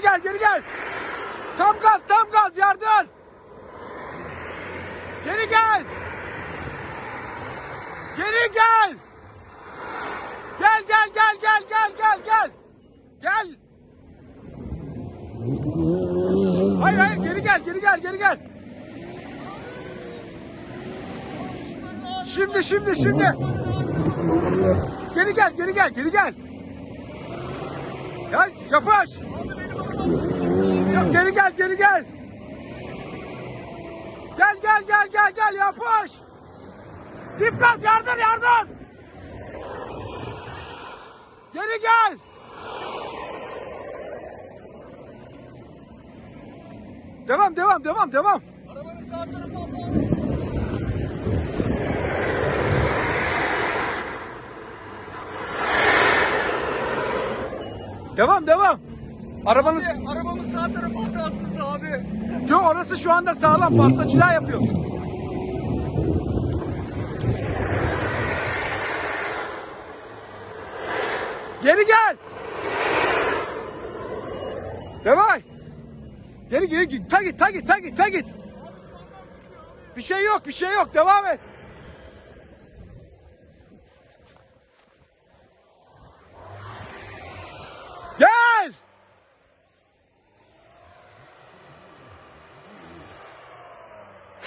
geri gel geri gel. Tam gaz tam gaz yardır. Geri gel. Geri gel. Gel gel gel gel gel gel gel. Gel. Hayır hayır geri gel geri gel geri gel. Şimdi şimdi şimdi. Geri gel geri gel geri gel. Gel yapış. Ya, geri gel geri gel. Gel gel gel gel gel yapış. Dip gaz yardır yardır. Geri gel. Devam devam devam devam. Arabanın sağ tarafı. Devam devam. Arabanız Abi, arabamın sağ tarafı hatasızdı abi. Yok orası şu anda sağlam pastacılığa yapıyor. Geri gel. Devam. Geri geri git. Ta git ta git ta git ta git. Bir şey yok bir şey yok devam et.